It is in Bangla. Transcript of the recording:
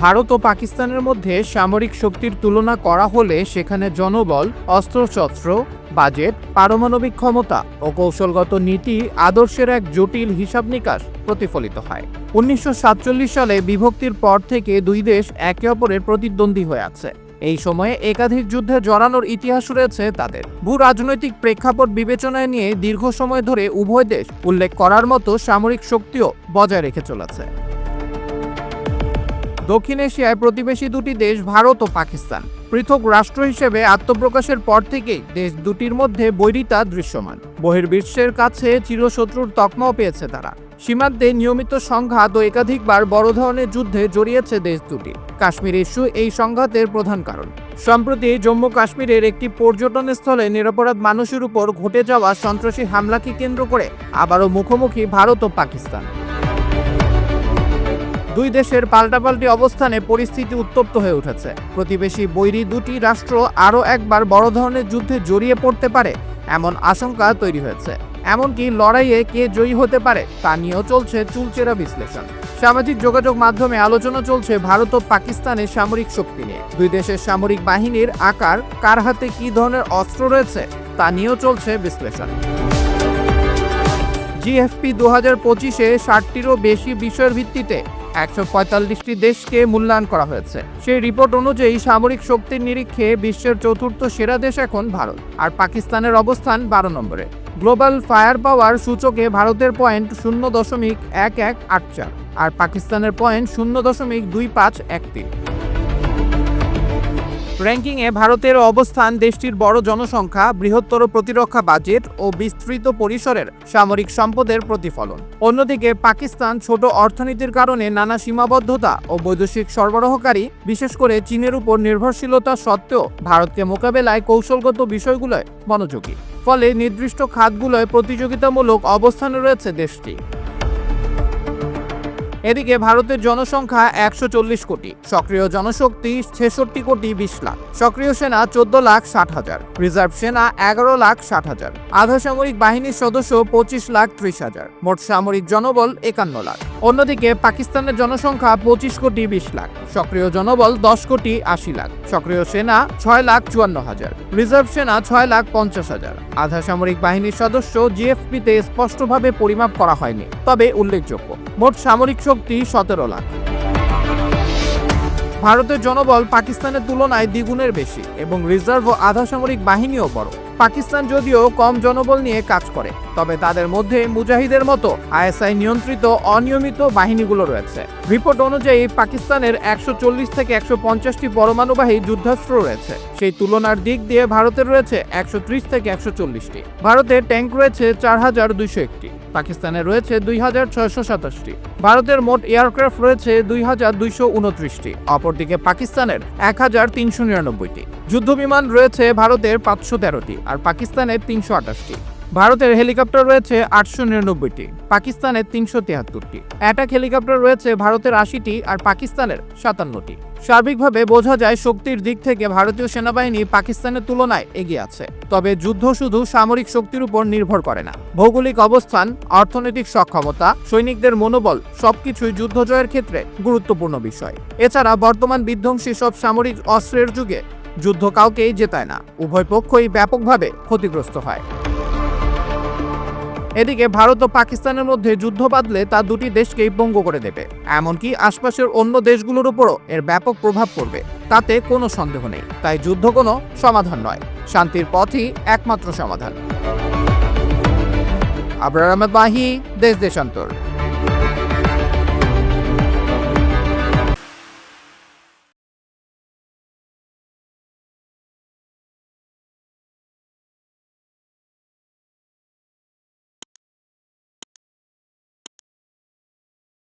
ভারত ও পাকিস্তানের মধ্যে সামরিক শক্তির তুলনা করা হলে সেখানে জনবল, অস্ত্রশস্ত্র, বাজেট, পারমাণবিক ক্ষমতা ও কৌশলগত নীতি আদর্শের এক জটিল হিসাব নিকাশ প্রতিফলিত হয়। উনিশশো সাতচল্লিশ সালে বিভক্তির পর থেকে দুই দেশ একে অপরের প্রতিদ্বন্দ্বী হয়ে আছে। এই সময়ে একাধিক যুদ্ধে জড়ানোর ইতিহাস রয়েছে তাদের। ভূ রাজনৈতিক প্রেক্ষাপট বিবেচনায় নিয়ে দীর্ঘ সময় ধরে উভয় দেশ উল্লেখ করার মতো সামরিক শক্তিও বজায় রেখে চলেছে। দক্ষিণ এশিয়ায় প্রতিবেশী দুটি দেশ ভারত ও পাকিস্তান। পৃথক রাষ্ট্র হিসেবে আত্মপ্রকাশের পর থেকেই দেশ দুটির মধ্যে বৈরিতা দৃশ্যমান। বহির্বিশ্বের কাছে চিরশত্রুর তকমাও পেয়েছে তারা। সীমান্তে নিয়মিত সংঘাত ও একাধিকবার বড় ধরনের যুদ্ধে জড়িয়েছে দেশ দুটি। কাশ্মীর ইস্যু এই সংঘাতের প্রধান কারণ। সম্প্রতি জম্মু কাশ্মীরের একটি পর্যটন স্থলে নিরপরাধ মানুষের উপর ঘটে যাওয়া সন্ত্রাসী হামলাকে কেন্দ্র করে আবারও মুখোমুখি ভারত ও পাকিস্তান। দুই দেশের পাল্টাপাল্টি অবস্থানে পরিস্থিতি উত্তপ্ত হয়ে উঠেছে। প্রতিবেশী বৈরী দুটি রাষ্ট্র আরও একবার বড় ধরনের যুদ্ধে জড়িয়ে পড়তে পারে, এমন আশঙ্কা তৈরি হয়েছে। এমনকি লড়াইয়ে কে জয়ী হতে পারে, তা নিয়েও চলছে চুলচেরা বিশ্লেষণ। সামাজিক যোগাযোগ মাধ্যমে আলোচনা চলছে ভারত ও পাকিস্তানের সামরিক শক্তি নিয়ে। দুই দেশের সামরিক বাহিনীর আকার, কার হাতে কী ধরনের অস্ত্র রয়েছে, তা নিয়েও চলছে বিশ্লেষণ। জিএফপি দু হাজার পঁচিশে ষাটটিরও বেশি বিষয়ের ভিত্তিতে একশো পঁয়তাল্লিশটি দেশকে মূল্যায়ন করা হয়েছে। সেই রিপোর্ট অনুযায়ী সামরিক শক্তির নিরীক্ষে বিশ্বের চতুর্থ সেরা দেশ এখন ভারত। আর পাকিস্তানের অবস্থান বারো নম্বরে। গ্লোবাল ফায়ার পাওয়ার সূচকে ভারতের পয়েন্ট শূন্য দশমিক এক এক আট চার। আর পাকিস্তানের পয়েন্ট শূন্য দশমিক দুই পাঁচ এক তিন। র্যাঙ্কিংয়ে ভারতের অবস্থান, দেশটির বড় জনসংখ্যা, বৃহত্তর প্রতিরক্ষা বাজেট ও বিস্তৃত পরিসরের সামরিক সম্পদের প্রতিফলন। অন্যদিকে, পাকিস্তান ছোট অর্থনীতির কারণে নানা সীমাবদ্ধতা ও বৈদেশিক সরবরাহকারী, বিশেষ করে চীনের উপর নির্ভরশীলতা সত্ত্বেও ভারতকে মোকাবেলায় কৌশলগত বিষয়গুলোয় মনোযোগী। ফলে নির্দিষ্ট খাতগুলোয় প্রতিযোগিতামূলক অবস্থানে রয়েছে দেশটি। এদিকে ভারতের জনসংখ্যা একশো চল্লিশ কোটি, সক্রিয় জনশক্তি ছেষট্টি কোটি বিশ লাখ, সক্রিয় সেনা চোদ্দ লাখ ষাট হাজার, রিজার্ভ সেনা এগারো লাখ ষাট হাজার, আধা সামরিক বাহিনীর সদস্য পঁচিশ লাখ ত্রিশ হাজার, মোট সামরিক জনবল একান্ন লাখ। অন্যদিকে পাকিস্তানের জনসংখ্যা পঁচিশ কোটি বিশ লাখ, সক্রিয় জনবল দশ কোটি আশি লাখ, সক্রিয় সেনা ছয় লাখ চুয়ান্ন হাজার, রিজার্ভ সেনা ছয় লাখ পঞ্চাশ হাজার। আধা সামরিক বাহিনীর সদস্য জিএফপিতে স্পষ্টভাবে পরিমাপ করা হয়নি, তবে উল্লেখযোগ্য। মোট সামরিক শক্তি সতেরো লাখ। ভারতের জনবল পাকিস্তানের তুলনায় দ্বিগুণের বেশি এবং রিজার্ভ ও আধা সামরিক বাহিনীও বড়। পাকিস্তান যদিও কম জনবল নিয়ে কাজ করে, তবে তাদের মধ্যে মুজাহিদের মতো আইএসআই নিয়ন্ত্রিত অনিয়মিত বাহিনীগুলো রয়েছে। রিপোর্ট অনুযায়ী পাকিস্তানের একশো চল্লিশ থেকে একশো পঞ্চাশটি পরমাণুবাহী যুদ্ধাস্ত্র রয়েছে। সেই তুলনার দিক দিয়ে ভারতের রয়েছে একশো ত্রিশ থেকে একশো চল্লিশটি। ভারতের ট্যাঙ্ক রয়েছে চার হাজার দুইশো একটি। পাকিস্তানে রয়েছে দুই হাজার ছয়শো সাতাশটি। ভারতের মোট এয়ারক্রাফট রয়েছে দুই হাজার দুইশো উনত্রিশটি। অপরদিকে পাকিস্তানের এক হাজার তিনশো নিরানব্বইটি। যুদ্ধবিমান রয়েছে ভারতের পাঁচশো তেরোটি আর পাকিস্তানের তিনশো আঠাশটি। ভারতের হেলিকপ্টার রয়েছে আটশো নিরানব্বইটি, পাকিস্তানের তিনশো তিয়াত্তরটি অ্যাটাক হেলিকপ্টার রয়েছে ভারতের আশিটি আর পাকিস্তানের সাতান্নটি। সার্বিকভাবে বোঝা যায় শক্তির দিক থেকে ভারতীয় সেনাবাহিনী পাকিস্তানের তুলনায় এগিয়ে আছে। তবে যুদ্ধ শুধু সামরিক শক্তির উপর নির্ভর করে না। ভৌগোলিক অবস্থান, অর্থনৈতিক সক্ষমতা, সৈনিকদের মনোবল সবকিছুই যুদ্ধ জয়ের ক্ষেত্রে গুরুত্বপূর্ণ বিষয়। এছাড়া বর্তমান বিধ্বংসী সব সামরিক অস্ত্রের যুগে যুদ্ধ কাউকেই জেতায় না। উভয় পক্ষই ব্যাপকভাবে ক্ষতিগ্রস্ত হয়। এদিকে ভারত ও পাকিস্তানের মধ্যে যুদ্ধ বাঁধলে তা দুটি দেশকেই ভঙ্গ করে দেবে। এমনকি আশপাশের অন্য দেশগুলোর উপরও এর ব্যাপক প্রভাব পড়বে। তাতে কোনো সন্দেহ নেই। তাই যুদ্ধ কোনো সমাধান নয়। শান্তির পথই একমাত্র সমাধান। আবরার আহমেদ বাহি দেশ দেশান্তর।